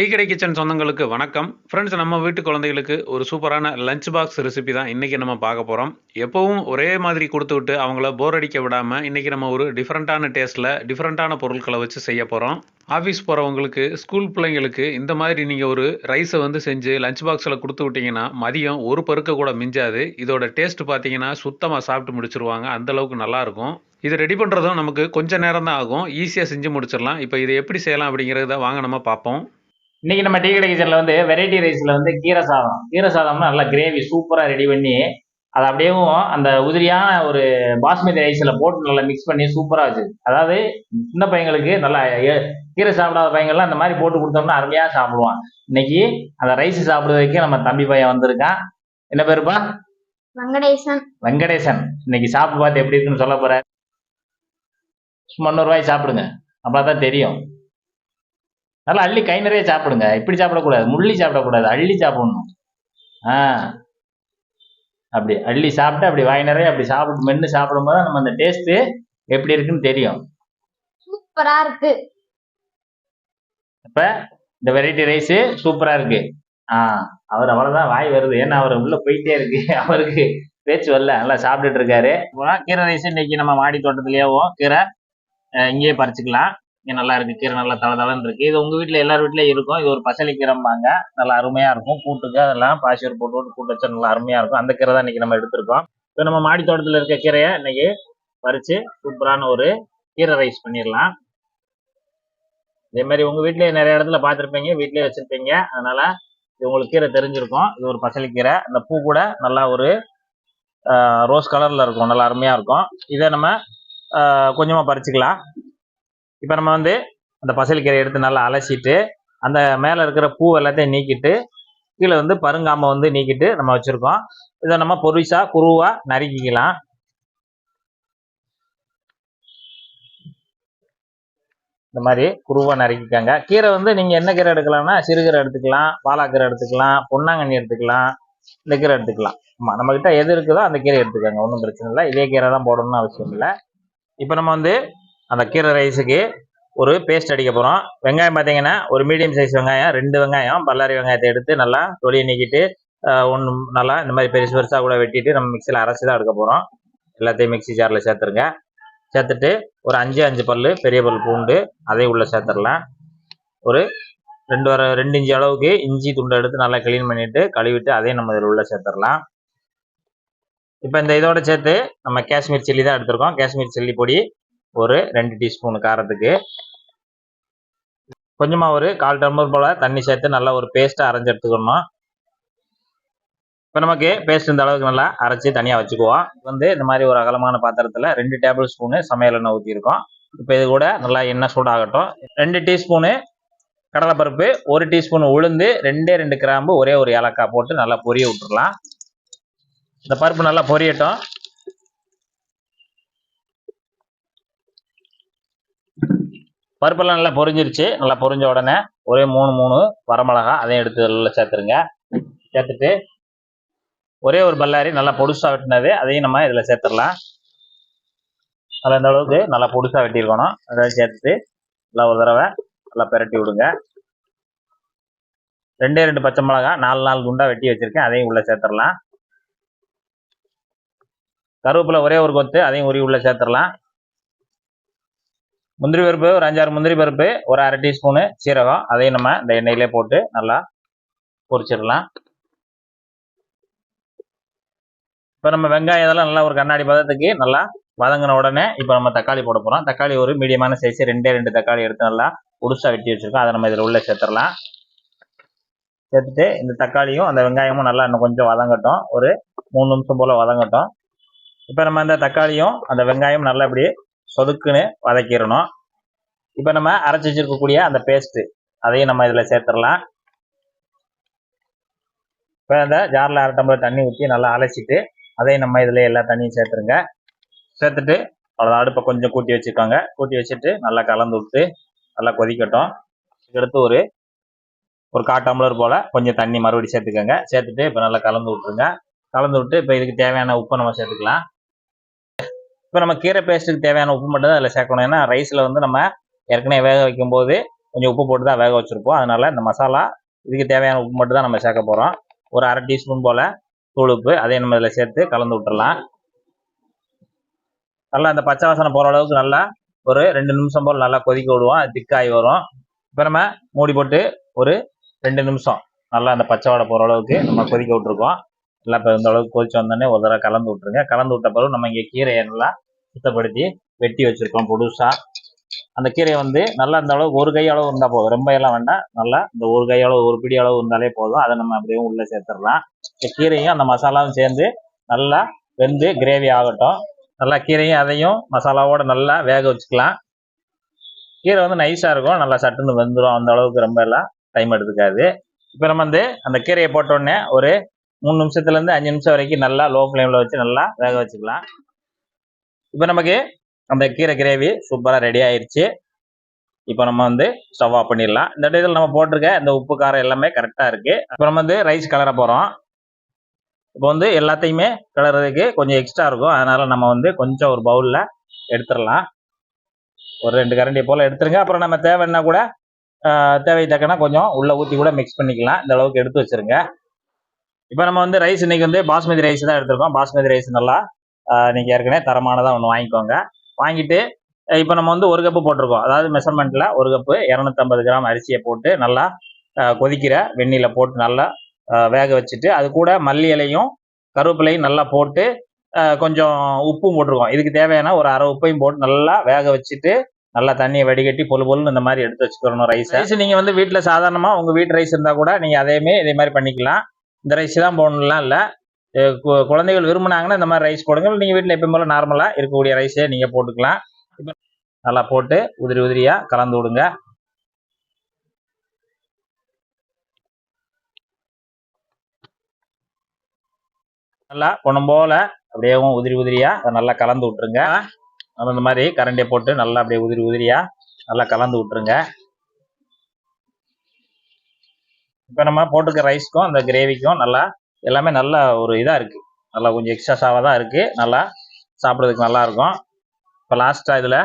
டீக்கடை கிச்சன் சொந்தங்களுக்கு வணக்கம். ஃப்ரெண்ட்ஸ் நம்ம வீட்டு குழந்தைகளுக்கு ஒரு சூப்பரான லஞ்ச் பாக்ஸ் ரெசிபி தான் இன்றைக்கி நம்ம பார்க்க போகிறோம் எப்போவும் ஒரே மாதிரி கொடுத்து விட்டு அவங்கள போர் அடிக்க விடாமல் இன்றைக்கி நம்ம ஒரு டிஃப்ரெண்ட்டான டேஸ்ட்டில் டிஃப்ரெண்ட்டான பொருட்களை வச்சு செய்ய போகிறோம் ஆஃபீஸ் போகிறவங்களுக்கு ஸ்கூல் பிள்ளைங்களுக்கு இந்த மாதிரி நீங்கள் ஒரு ரைஸை வந்து செஞ்சு லஞ்ச் பாக்ஸில் கொடுத்து விட்டிங்கன்னா மதியம் ஒரு பருக்க கூட மிஞ்சாது. இதோட டேஸ்ட் பார்த்தீங்கன்னா சுத்தமாக சாப்பிட்டு முடிச்சிருவாங்க. அந்தளவுக்கு நல்லாயிருக்கும் இது ரெடி பண்ணுறதும் நமக்கு கொஞ்சம் நேரம் தான் ஆகும். ஈஸியாக செஞ்சு முடிச்சிடலாம். இப்போ இதை எப்படி செய்யலாம் அப்படிங்கிறத வாங்க நம்ம பார்ப்போம். இன்னைக்கு நம்ம டீ கடை கிச்சனில் வந்து வெரைட்டி ரைஸில் வந்து கீரை சாதம். கீரை சாதம்னா நல்லா கிரேவி சூப்பராக ரெடி பண்ணி அதை அப்படியேவும் அந்த உதிரியான ஒரு பாஸ்மதி ரைஸில் போட்டு நல்லா மிக்ஸ் பண்ணி சூப்பராக வச்சு. அதாவது சின்ன பையங்களுக்கு நல்லா கீரை சாப்பிடாத பையங்கள்லாம் அந்த மாதிரி போட்டு கொடுத்தோம்னா அருமையாக சாப்பிடுவான். இன்னைக்கு அந்த ரைஸ் சாப்பிடுறதுக்கு நம்ம தம்பி பையன் வந்திருக்கான். என்ன பேருப்பா? வெங்கடேசன். வெங்கடேசன். இன்னைக்கு சாப்பிட்டு பார்த்து எப்படி இருக்குன்னு சொல்ல போற சும்மா ரூபாய் சாப்பிடுங்க. அப்போ தான் தெரியும். நல்லா அள்ளி கை நிறைய சாப்பிடுங்க. இப்படி சாப்பிடக்கூடாது. முள்ளி சாப்பிடக்கூடாது. அள்ளி சாப்பிடணும். ஆ. அப்படி அள்ளி சாப்பிட்டு அப்படி வாய் நிறைய அப்படி சாப்பிட்டு மென்று சாப்பிடும்போது தான் நம்ம அந்த டேஸ்ட்டு எப்படி இருக்குன்னு தெரியும். சூப்பரா இருக்கு. இப்போ இந்த வெரைட்டி ரைஸு சூப்பராக இருக்கு. ஆ. அவர் அவ்வளோதான் வாய் வருது. ஏன்னா அவர் உள்ள போயிட்டே இருக்கு. அவருக்கு பேச்சு வரல. நல்லா சாப்பிட்டுட்டு இருக்காரு. கீரை ரைஸ் இன்னைக்கு நம்ம மாடி தோட்டத்துலேயேவும் கீரை இங்கேயே பறிச்சுக்கலாம். நல்லா இருக்கு கீரை நல்லா தளதளன்னு இருக்கு. இது உங்க வீட்டுல எல்லார் வீட்லயும் இருக்கும். இது ஒரு பசலி கீரைம்பாங்க நல்லா அருமையா இருக்கும். கூட்டுக்கு அதெல்லாம் பாசி போட்டு போட்டு கூட்டு வச்சா நல்லா அருமையா இருக்கும். அந்த கீரை தான் இன்னைக்கு நம்ம எடுத்திருக்கோம். இப்போ நம்ம மாடி தோட்டத்துல இருக்க கீரையை இன்னைக்கு பறிச்சு சூப்பரான ஒரு கீரை ரைஸ் பண்ணிடலாம். இதே மாதிரி உங்க வீட்லயே நிறைய இடத்துல பார்த்துருப்பீங்க வீட்லயே வச்சிருப்பீங்க. அதனால இது உங்களுக்கு கீரை தெரிஞ்சிருக்கும். இது ஒரு பசலிக்கீரை. அந்த பூ கூட நல்லா ஒரு ரோஸ் கலர்ல இருக்கும். நல்லா அருமையா இருக்கும். இதை நம்ம ஆஹ், கொஞ்சமா பறிச்சுக்கலாம். இப்போ நம்ம வந்து அந்த பசலிக்கீரை எடுத்து நல்லா அலசிட்டு அந்த மேலே இருக்கிற பூ எல்லாத்தையும் நீக்கிட்டு கீழே வந்து பருங்காம வந்து நீக்கிட்டு நம்ம வச்சுருக்கோம். இதை நம்ம பொரிசா குருவாக நறுக்கிக்கலாம். இந்த மாதிரி குருவாக நறுக்கிக்காங்க. கீரை வந்து நீங்கள் என்ன கீரை எடுக்கலாம்னா சிறுகீரை எடுத்துக்கலாம் பாலாக்கீரை எடுத்துக்கலாம் பொன்னாங்கண்ணி எடுத்துக்கலாம் இந்த கீரை எடுத்துக்கலாம். ஆமாம் நம்மக்கிட்ட எது இருக்குதோ அந்த கீரை எடுத்துக்கோங்க. ஒன்றும் பிரச்சனை இல்லை. இதே கீரை தான் போடணும்னு அவசியம் இல்லை. இப்போ நம்ம வந்து அந்த கீரை ரைஸுக்கு ஒரு பேஸ்ட் அடிக்க போகிறோம் வெங்காயம் பார்த்தீங்கன்னா ஒரு மீடியம் சைஸ் வெங்காயம் ரெண்டு வெங்காயம் பல்லாரி வெங்காயத்தை எடுத்து நல்லா தொழில் நீக்கிட்டு ஒன்று நல்லா இந்த மாதிரி பெருசு பெருசாக கூட வெட்டிட்டு நம்ம மிக்சியில் அரைச்சி தான் எடுக்க போகிறோம் எல்லாத்தையும் மிக்ஸி ஜாரில் சேர்த்துருங்க. சேர்த்துட்டு ஒரு அஞ்சு அஞ்சு பல்லு பெரிய பல் பூண்டு அதையும் உள்ளே சேர்த்துடலாம். ஒரு ரெண்டு வர ரெண்டு இன்ச்சு அளவுக்கு இஞ்சி துண்டை எடுத்து நல்லா க்ளீன் பண்ணிவிட்டு கழுவிட்டு அதையும் நம்ம இதில் உள்ளே சேர்த்துடலாம். இப்போ இந்த இதோட சேர்த்து நம்ம காஷ்மீர் சில்லி தான் எடுத்திருக்கோம். காஷ்மீர் சில்லி பொடி ஒரு ரெண்டு டீஸ்பூன் காரத்துக்கு. கொஞ்சமாக ஒரு கால் டம்ளர் போல் தண்ணி சேர்த்து நல்லா ஒரு பேஸ்ட்டாக அரைஞ்சு எடுத்துக்கணும். இப்போ நமக்கு பேஸ்ட் இந்த அளவுக்கு நல்லா அரைச்சி தனியாக வச்சுக்குவோம். வந்து இந்த மாதிரி ஒரு அகலமான பாத்திரத்தில் ரெண்டு டேபிள் ஸ்பூனு சமையல் எண்ணெய் ஊற்றிருக்கோம் இப்போ இது கூட நல்லா எண்ணெய் சூடாகட்டும். ரெண்டு டீஸ்பூனு கடலைப்பருப்பு ஒரு டீஸ்பூன் உளுந்து ரெண்டே ரெண்டு கிராம்பு ஒரே ஒரு ஏலக்காய் போட்டு நல்லா பொரிய விட்டுறலாம். இந்த பருப்பு நல்லா பொரியட்டும். பருப்பெல்லாம் நல்லா பொரிஞ்சிருச்சு. நல்லா பொரிஞ்ச உடனே ஒரே மூணு மூணு வரமிளகா அதையும் எடுத்து உள்ள சேர்த்துருங்க. சேர்த்துட்டு ஒரே ஒரு பல்லாரி நல்லா பொடுசாக வெட்டினது அதையும் நம்ம இதில் சேர்த்துடலாம். அதில் இந்த அளவுக்கு நல்லா பொடுசாக வெட்டியிருக்கணும். அதை சேர்த்துட்டு நல்லா ஒரு தடவை நல்லா பெரட்டி விடுங்க. ரெண்டே ரெண்டு பச்சை மிளகா நாலு நாலு குண்டா வெட்டி வச்சிருக்கேன். அதையும் உள்ள சேர்த்துடலாம். கருவேப்பிலை ஒரே ஒரு கொத்து அதையும் உரி உள்ளே சேர்த்துடலாம். முந்திரி பருப்பு ஒரு அஞ்சாறு முந்திரி பருப்பு ஒரு அரை டீஸ்பூனு சீரகம். அதையும் நம்ம இந்த எண்ணெயிலே போட்டு நல்லா பொரிச்சிடலாம். இப்போ நம்ம வெங்காயம் இதெல்லாம் நல்லா ஒரு கண்ணாடி பதத்துக்கு நல்லா வதங்கின உடனே இப்போ நம்ம தக்காளி போட போகிறோம் தக்காளி ஒரு மீடியமான சைஸ் ரெண்டே ரெண்டு தக்காளி எடுத்து நல்லா உடுசாக வெட்டி வச்சுருக்கோம். அதை நம்ம இதில் உள்ளே சேர்த்துடலாம். சேர்த்துட்டு இந்த தக்காளியும் அந்த வெங்காயமும் நல்லா இன்னும் கொஞ்சம் வதங்கட்டும். ஒரு மூணு நிமிஷம் போல் வதங்கட்டும். இப்போ நம்ம அந்த தக்காளியும் அந்த வெங்காயம் நல்லா இப்படி சொதுக்குன்னு வதக்கிடணும். இப்போ நம்ம அரைச்சி வச்சிருக்கக்கூடிய அந்த பேஸ்ட்டு அதையும் நம்ம இதில் சேர்த்துடலாம். இப்போ அந்த ஜாரில் அரை டம்ளர் தண்ணி ஊற்றி நல்லா அலசிட்டு அதையும் நம்ம இதில் எல்லா தண்ணியும் சேர்த்துருங்க. சேர்த்துட்டு அவ்வளோதான் அடுப்பை கொஞ்சம் கூட்டி வச்சுக்கோங்க கூட்டி வச்சுட்டு நல்லா கலந்து விட்டு நல்லா கொதிக்கட்டும். இதுக்கடுத்து ஒரு ஒரு கால் டம்ளர் போல் கொஞ்சம் தண்ணி மறுபடியும் சேர்த்துக்கோங்க. சேர்த்துட்டு இப்போ நல்லா கலந்து விட்ருங்க கலந்து விட்டு இப்போ இதுக்கு தேவையான உப்பை நம்ம சேர்த்துக்கலாம். இப்போ நம்ம கீரை பேஸ்ட்டுக்கு தேவையான உப்பு மட்டும் தான் அதில் சேர்க்கணும். ஏன்னா ரைஸில் வந்து நம்ம ஏற்கனவே வேக வைக்கும்போது கொஞ்சம் உப்பு போட்டு தான் வேக வச்சுருப்போம். அதனால இந்த மசாலா இதுக்கு தேவையான உப்பு மட்டும் தான் நம்ம சேர்க்க போகிறோம் ஒரு அரை டீஸ்பூன் போல் தூள் உப்பு அதையும் நம்ம இதில் சேர்த்து கலந்து விட்டுடலாம் நல்லா அந்த பச்சை வாசனை போகிற அளவுக்கு நல்லா ஒரு ரெண்டு நிமிஷம் போல் நல்லா கொதிக்க விடுவோம். திக்காகி வரும். இப்போ நம்ம மூடி போட்டு ஒரு ரெண்டு நிமிஷம் நல்லா அந்த பச்சை வடை போகிற அளவுக்கு நம்ம கொதிக்க விட்டுருக்கோம். நல்லா இப்போ இந்த அளவுக்கு கொதிச்சு வந்தோடனே ஒரு தடவை கலந்து விட்டுருங்க. கலந்து விட்ட பிறகு நம்ம இங்கே கீரையை நல்லா சுத்தப்படுத்தி வெட்டி வச்சுருக்கோம் புதுசாக அந்த கீரையை வந்து நல்லா இந்த அளவுக்கு ஒரு கை அளவு இருந்தால் போதும். ரொம்ப எல்லாம் வேண்டாம். நல்லா இந்த ஒரு கை அளவு ஒரு பிடி அளவு இருந்தாலே போதும். அதை நம்ம அப்படியே உள்ளே சேர்த்துடலாம். இந்த கீரையும் அந்த மசாலாவும் சேர்ந்து நல்லா வெந்து கிரேவி ஆகட்டும். நல்லா கீரையும் அதையும் மசாலாவோட நல்லா வேக வச்சுக்கலாம். கீரை வந்து நைஸாக இருக்கும். நல்லா சட்டுன்னு வெந்துடும் அந்த அளவுக்கு ரொம்ப எல்லாம் டைம் எடுத்துக்காது. இப்போ நம்ம வந்து அந்த கீரையை போட்டோடனே ஒரு மூணு நிமிஷத்துலேருந்து அஞ்சு நிமிஷம் வரைக்கும் நல்லா லோ ஃப்ளேமில் வச்சு நல்லா வேக வச்சுக்கலாம். இப்போ நமக்கு அந்த கீரை கிரேவி சூப்பராக ரெடி ஆயிருச்சு. இப்போ நம்ம வந்து ஸ்டவ் ஆஃப் பண்ணிடலாம். இந்த இதில் நம்ம போட்டிருக்க இந்த உப்பு காரம் எல்லாமே கரெக்டாக இருக்குது இப்போ நம்ம வந்து ரைஸ் கலர போகிறோம் இப்போ வந்து எல்லாத்தையுமே கலர்றதுக்கு கொஞ்சம் எக்ஸ்ட்ரா இருக்கும். அதனால நம்ம வந்து கொஞ்சம் ஒரு பவுலில் எடுத்துடலாம். ஒரு ரெண்டு கரண்டி போல் எடுத்துருங்க. அப்புறம் நம்ம தேவைன்னா கூட தேவை தக்கனா கொஞ்சம் உள்ளே ஊற்றி கூட மிக்ஸ் பண்ணிக்கலாம். இந்த அளவுக்கு எடுத்து வச்சிருங்க. இப்போ நம்ம வந்து ரைஸ் இன்னைக்கு வந்து பாஸ்மதி ரைஸ் தான் எடுத்திருக்கோம். பாஸ்மதி ரைஸ் நல்லா நீங்கள் ஏற்கனவே தரமானதாக ஒன்று வாங்கிக்கோங்க. வாங்கிட்டு இப்போ நம்ம வந்து ஒரு கப்பு போட்டிருக்கோம். அதாவது மெஷர்மெண்ட்டில் ஒரு கப்பு இரநூத்தம்பது கிராம் அரிசியை போட்டு நல்லா கொதிக்கிற வெந்நில போட்டு நல்லா வேக வச்சுட்டு அது கூட மல்லி இலையும் கருவேப்பிலையும் நல்லா போட்டு கொஞ்சம் உப்பும் போட்டிருக்கோம். இதுக்கு தேவையான ஒரு அரை உப்பையும் போட்டு நல்லா வேக வச்சுட்டு நல்லா தண்ணியை வடிகட்டி பொழு பொழுன்னு இந்த மாதிரி எடுத்து வச்சுக்கணும் ரைஸ் ரைஸ் நீங்கள் வந்து வீட்டில் சாதாரணமாக உங்கள் வீட்டு ரைஸ் இருந்தால் கூட நீங்கள் அதையுமே இதே மாதிரி பண்ணிக்கலாம். இந்த ரைஸ் தான் போடணும்லாம் இல்லை. குழந்தைகள் விரும்புனாங்கன்னா இந்த மாதிரி ரைஸ் போடுங்க. நீங்கள் வீட்டில் எப்பயும் போல நார்மலாக இருக்கக்கூடிய ரைஸே நீங்கள் போட்டுக்கலாம். இப்போ நல்லா போட்டு உதிரி உதிரியாக கலந்து விடுங்க. நல்லா பொண்ணும் போல அப்படியே உதிரி உதிரியாக அதை நல்லா கலந்து விட்டுருங்க. நம்ம இந்த மாதிரி கரண்டியை போட்டு நல்லா அப்படியே உதிரி உதிரியாக நல்லா கலந்து விட்டுருங்க. இப்போ நம்ம போட்டுக்க ரைஸ்க்கும் அந்த கிரேவிக்கும் நல்லா எல்லாமே நல்ல ஒரு இதாக இருக்குது நல்லா கொஞ்சம் எக்ஸ்ட்ராஸாக தான் இருக்குது நல்லா சாப்பிட்றதுக்கு நல்லாயிருக்கும் இப்போ லாஸ்ட்டாக இதில்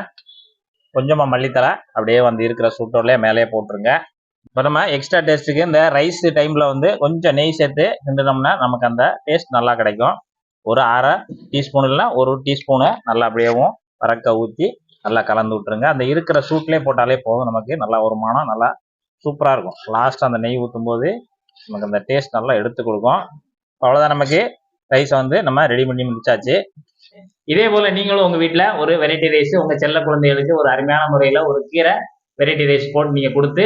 கொஞ்சமாக மல்லித்தலை அப்படியே வந்து இருக்கிற சூட்டோடலே மேலேயே போட்டுருங்க. இப்போ நம்ம எக்ஸ்ட்ரா டேஸ்ட்டுக்கு இந்த ரைஸ் டைமில் வந்து கொஞ்சம் நெய் சேர்த்து கிண்டுனோம்னா நமக்கு அந்த டேஸ்ட் நல்லா கிடைக்கும். ஒரு அரை டீஸ்பூன் இல்லைனா ஒரு டீஸ்பூனு நல்லா அப்படியேவும் பறக்க ஊற்றி நல்லா கலந்து விட்டுருங்க. அந்த இருக்கிற சூட்லேயே போட்டாலே போதும். நமக்கு நல்லா ஒரு மனம் நல்லா சூப்பராக இருக்கும். லாஸ்ட் அந்த நெய் ஊற்றும் போது நமக்கு அந்த டேஸ்ட் நல்லா எடுத்து கொடுக்கும். அவ்வளோதான் நமக்கு. ரைஸை வந்து நம்ம ரெடி பண்ணி முடிச்சாச்சு. இதே போல நீங்களும் உங்க வீட்டில் ஒரு வெரைட்டி ரைஸ் உங்க செல்ல குழந்தைகளுக்கு ஒரு அருமையான முறையில் ஒரு கீரை வெரைட்டி ரைஸ் போட்டு நீங்க கொடுத்து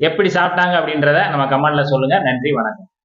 எப்படி சாப்பிட்டாங்க அப்படின்றத நம்ம கமெண்டில் சொல்லுங்க. நன்றி வணக்கம்.